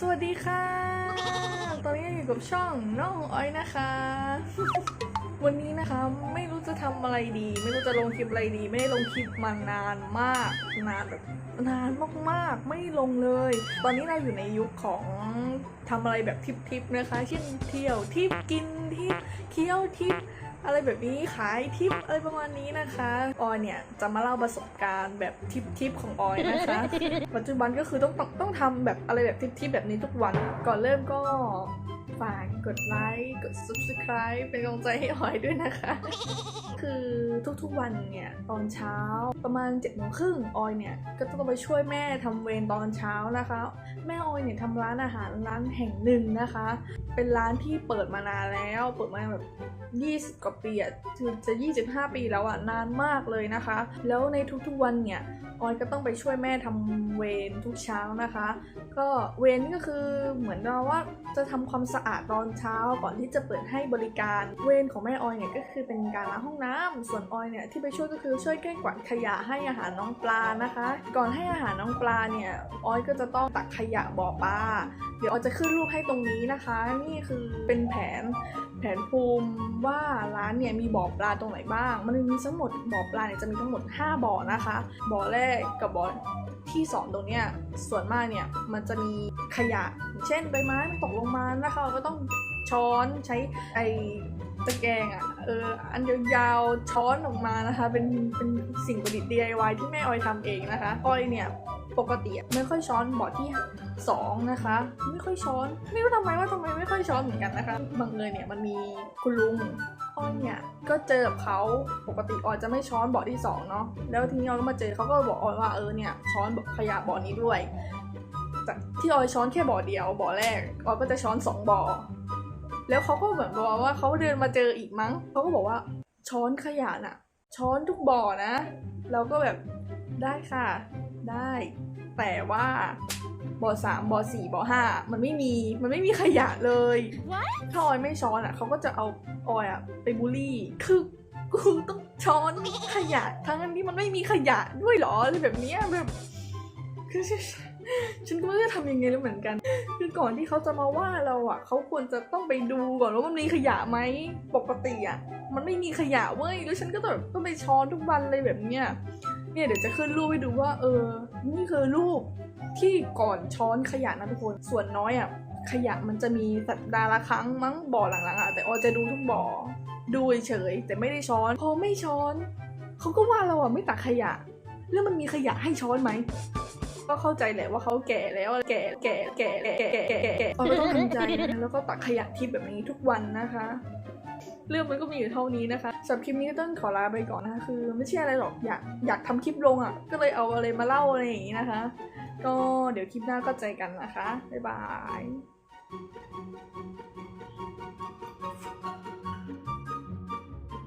สวัสดีค่ะ ตอนนี้อยู่กับช่องน้องอ้อยนะคะ วันนี้นะคะไม่รู้จะทำอะไรดี ไม่รู้จะลงคลิปอะไรดี ไม่ได้ลงคลิปมานานมากนานแบบนานมากๆ ไม่ลงเลย ตอนนี้เราอยู่ในยุคของทำอะไรแบบทิปๆนะคะ เช่นเที่ยวทิปกินทิปเคี้ยวทิป อะไรแบบนี้ขายทิปอะไรประมาณนี้นะคะออยเนี่ยจะมาเล่าประสบการณ์แบบทิปทิปของออยนะคะ ปัจจุบันก็คือต้องต้องต้องทำแบบอะไรแบบทิปทิปแบบนี้ทุกวันก่อนเริ่มก็ฝากกดไลค์กด subscribe เป็นกำลังใจให้ออยด้วยนะคะ คือ ทุกๆวันเนี่ยตอนเช้าประมาณ7จ็ดโมงครึ่งออยเนี่ยก็ต้องไปช่วยแม่ทำเวรตอนเช้านะคะ แม่ออยเนี่ยทำร้านอาหารร้านแห่งหนึ่งนะคะ เป็นร้านที่เปิดมานานแล้ว เปิดมาแบบ20กว่าปีอะถึงจะ 25 ปีแล้วอะนานมากเลยนะคะ แล้วในทุกๆวันเนี่ยออยก็ต้องไปช่วยแม่ทำเวรทุกเช้านะคะ ก็เวรก็คือเหมือนเราว่าจะทำความสะอาดตอนเช้าก่อนที่จะเปิดให้บริการ เวรของแม่ออยเนี่ยก็คือเป็นการล้างห้องน้ำส่วนออยเนี่ยที่ไปช่วยก็คือช่วยแก้กวาดขยะให้อาหารน้องปลานะคะ ก่อนให้อาหารน้องปลาเนี่ยออยก็จะต้องตักขยะบ่อปลาเดี๋ยวออยจะขึ้นรูปให้ตรงนี้นะคะ นี่คือเป็นแผนแผนภูมิว่าร้านเนี่ยมีบ่อปลาตรงไหนบ้าง มันมีทั้งหมดบ่อปลาเนี่ยจะมีทั้งหมด 5บ่อนะคะ บ่อแรกกับบ่อที่สองตรงเนี้ยส่วนมากเนี่ยมันจะมีขยะ เช่นใบไม้มันตกลงมานะคะเราก็ต้องช้อนใช้ไอ ตะแกรงอะ่ะเอออันยาวๆช้อนออกมานะคะ เป็นเป็นสิ่งประดิษฐ์ DIY ที่แม่ออยทำเองนะคะออยเนี่ยปกติไม่ค่อยช้อนบ่อที่สองนะคะ ไม่ค่อยช้อน ไม่รู้ทำไมว่าทำไมไม่ค่อยช้อนเหมือนกันนะคะบังเอิญเนี่ยมันมีคุณลุงอ้อยเนี่ยก็เจอกับเขาปกติออยจะไม่ช้อนบ่อที่สองเนาะแล้วทีนี้ออยก็มาเจอเขาก็บอกออยว่าเออเนี่ยช้อนขยะบ่อนี้ด้วยจากที่ออยช้อนแค่บ่อเดียวบ่อแรกออยก็จะช้อนสองบ่อ แล้วเขาก็เหมือนบอกว่าเขาเดินมาเจออีกมั้งเขาก็บอกว่าช้อนขยะน่ะ ช้อนทุกบ่อนะ เราก็แบบได้ค่ะ ได้ แต่ว่าบ่อสามบ่อสี่บ่อห้ามันไม่มีมันไม่มีขยะเลยถ้าออยไม่ช้อนอะเขาก็จะเอาออยอะไปบูลลี่คือกูต้องช้อนขยะทั้งที่มันไม่มีขยะด้วยเหรออะไรแบบเนี้ยแบบคือ ฉันก็ไม่รู้จะทำยังไงแล้วเหมือนกัน คือก่อนที่เขาจะมาว่าเราอะ เขาควรจะต้องไปดูก่อนว่ามันมีขยะไหมปกติอะ มันไม่มีขยะเว้ย แล้วฉันก็แบบต้องไปช้อนทุกวันเลยแบบเนี้ย เนี่ยเดี๋ยวจะขึ้นรูปให้ดูว่า เออ นี่คือรูปที่ก่อนช้อนขยะนะทุกคน ส่วนน้อยอะ ขยะมันจะมีสัปดาห์ละครั้งมั้งบ่อหลังๆอะ แต่ออจะดูทุกบ่อ ดูเฉยแต่ไม่ได้ช้อน พอไม่ช้อน เขาก็ว่าเราอะไม่ตักขยะ แล้วมันมีขยะให้ช้อนไหม ก็เข้าใจแหละว่าเขาแก่แล้วแก่แก่แก่แก่แก่แก่แก่ออก็ต้องทำใจนะแล้วก็ตักขยะทิพย์แบบนี้ทุกวันนะคะ เรื่องมันก็มีอยู่เท่านี้นะคะสำหรับคลิปนี้ก็ต้องขอลาไปก่อนนะคะคือ ไม่ใช่อะไรหรอกอยากอยากทำคลิปลงอะ ก็เลยเอาอะไรมาเล่าอะไรอย่างนี้นะคะ ก็เดี๋ยวคลิปหน้าก็เจกันนะคะบ๊ายบาย